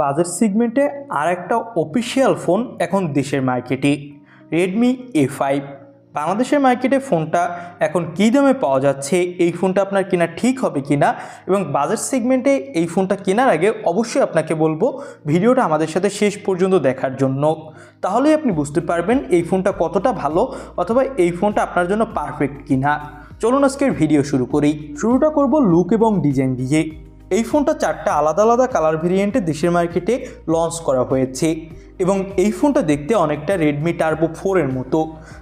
Budget সিগমেন্টে আর একটা official phone এখন দেশের মার্কেটে রেডমি এ ফাইভ বাংলাদেশের মার্কেটে ফোনটা এখন কী দামে পাওয়া যাচ্ছে, এই ফোনটা আপনার কেনা ঠিক হবে কি না এবং বাজেট সেগমেন্টে এই ফোনটা কেনার আগে অবশ্যই আপনাকে বলব ভিডিওটা আমাদের সাথে শেষ পর্যন্ত দেখার জন্য। তাহলেই আপনি বুঝতে পারবেন এই ফোনটা কতটা ভালো অথবা এই ফোনটা আপনার জন্য পারফেক্ট কিনা। চলুন আজকের ভিডিও শুরু করি। শুরুটা করব লুক এবং ডিজাইন দিয়ে। এই ফোনটা চারটা আলাদা আলাদা কালার ভেরিয়েন্টে দেশের মার্কেটে লঞ্চ করা হয়েছে এবং এই ফোনটা দেখতে অনেকটা রেডমি টার্বো ফোরের মতো,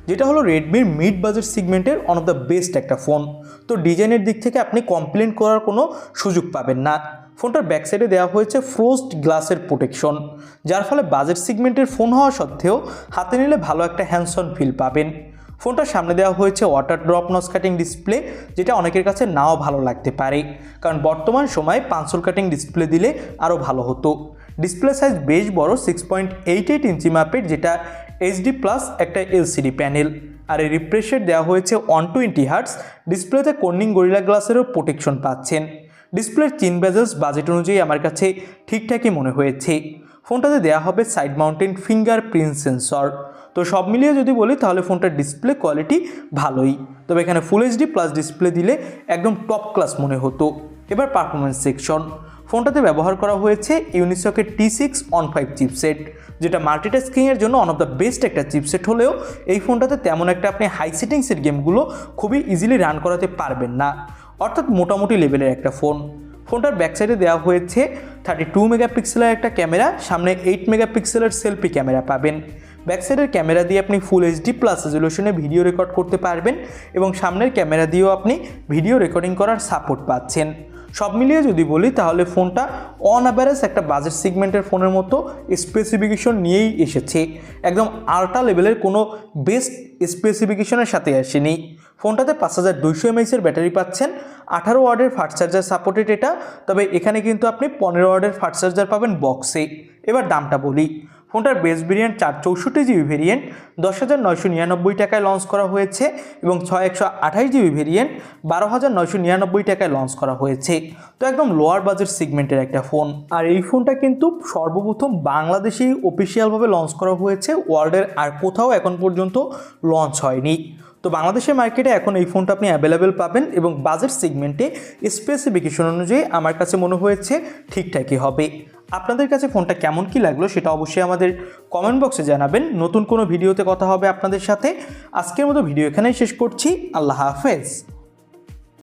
যেটা হলো রেডমির মিড বাজেট সিগমেন্টের ওয়ান অফ দ্য বেস্ট একটা ফোন তো ডিজাইনের দিক থেকে আপনি কমপ্লেন করার কোনো সুযোগ পাবেন না। ফোনটার ব্যাক সাইডে দেওয়া হয়েছে ফ্রোস্ট গ্লাসের প্রোটেকশন যার ফলে বাজেট সিগমেন্টের ফোন হওয়া সত্ত্বেও হাতে নিলে ভালো একটা হ্যান্ডসন ফিল পাবেন। ফোনটার সামনে দেওয়া হয়েছে water drop notch cutting display যেটা অনেকের কাছে নাও ভালো লাগতে পারে। কারণ বর্তমান সময়ে পাঁচশোর কাটিং ডিসপ্লে দিলে আরও ভালো হতো। ডিসপ্লে সাইজ বেশ বড় six point eight eight inch মাপের, যেটা এইচডি প্লাস একটা এলসিডি প্যানেল আর এই রিফ্রেশের দেওয়া হয়েছে ওয়ান টোয়েন্টি হার্টস ডিসপ্লেতে কর্নিং গরিলা গ্লাসেরও প্রোটেকশন পাচ্ছেন। ডিসপ্লের চিন বেজেলস বাজেট অনুযায়ী আমার কাছে ঠিকঠাকই মনে হয়েছে। ফোনটাতে দেওয়া হবে side mounted finger print sensor. তো সব মিলিয়ে যদি বলি, তাহলে ফোনটার ডিসপ্লে কোয়ালিটি ভালোই। তবে এখানে ফুল এইচডি প্লাস ডিসপ্লে দিলে একদম টপ ক্লাস মনে হতো। এবার পারফরমেন্স সেকশন ফোনটাতে ব্যবহার করা হয়েছে ইউনিসকের T six one five chipset যেটা মাল্টিটাস্কিংয়ের জন্য ওয়ান অফ দ্য বেস্ট একটা চিপসেট হলেও এই ফোনটাতে তেমন একটা আপনি হাই সেটিংসের গেমগুলো খুবই ইজিলি রান করাতে পারবেন না। অর্থাৎ মোটামুটি লেভেলের একটা ফোন ফোনটার ব্যাকসাইডে দেওয়া হয়েছে থার্টি টু মেগাপিক্সেলের একটা ক্যামেরা, সামনে এইট মেগাপিক্সেলের সেলফি ক্যামেরা পাবেন। ব্যাকসাইডের ক্যামেরা দিয়ে আপনি ফুল এইচডি প্লাস রেজলিউশনে ভিডিও রেকর্ড করতে পারবেন এবং সামনের ক্যামেরা দিয়েও আপনি ভিডিও রেকর্ডিং করার সাপোর্ট পাচ্ছেন। সব মিলিয়ে যদি বলি, তাহলে ফোনটা অন অ্যাভারেজ একটা বাজেট সিগমেন্টের ফোনের মতো স্পেসিফিকেশন নিয়েই এসেছে। একদম আল্ট্রা লেভেলের কোনো বেস্ট স্পেসিফিকেশনের সাথে আসেনি। ফোনটাতে পাঁচ হাজার দুইশো এমএইচের ব্যাটারি পাচ্ছেন, আঠারো ওয়ার্ডের ফাস্ট চার্জার সাপোর্টেড এটা, তবে এখানে কিন্তু আপনি পনেরো ওয়ার্ডের ফাস্ট চার্জার পাবেন বক্সে এবার দামটা বলি। ফোনটার বেস ভেরিয়েন্ট চার চৌষট্টি জিবি ভেরিয়েন্ট, দশ হাজার নয়শো নিরানব্বই টাকায় লঞ্চ করা হয়েছে এবং ছয় একশো আঠাশ জিবি ভেরিয়েন্ট, বারো হাজার নয়শো নিরানব্বই টাকায় লঞ্চ করা হয়েছে। তো একদম লোয়ার বাজেট সিগমেন্টের একটা ফোন আর এই ফোনটা কিন্তু সর্বপ্রথম বাংলাদেশেই অফিসিয়ালভাবে লঞ্চ করা হয়েছে ওয়ার্ল্ডের আর কোথাও এখন পর্যন্ত লঞ্চ হয়নি। তো বাংলাদেশের মার্কেটে এখন এই ফোনটা আপনি অ্যাভেলেবেল পাবেন এবং বাজেট সেগমেন্টে স্পেসিফিকেশন অনুযায়ী আমার কাছে মনে হয়েছে ঠিকঠাকই হবে। আপনাদের কাছে ফোনটা কেমন কি লাগল সেটা অবশ্যই আমাদের কমেন্ট বক্সে জানাবেন। নতুন কোনো ভিডিওতে কথা হবে আপনাদের সাথে। আজকের মতো ভিডিও এখানেই শেষ করছি। আল্লাহ হাফেজ।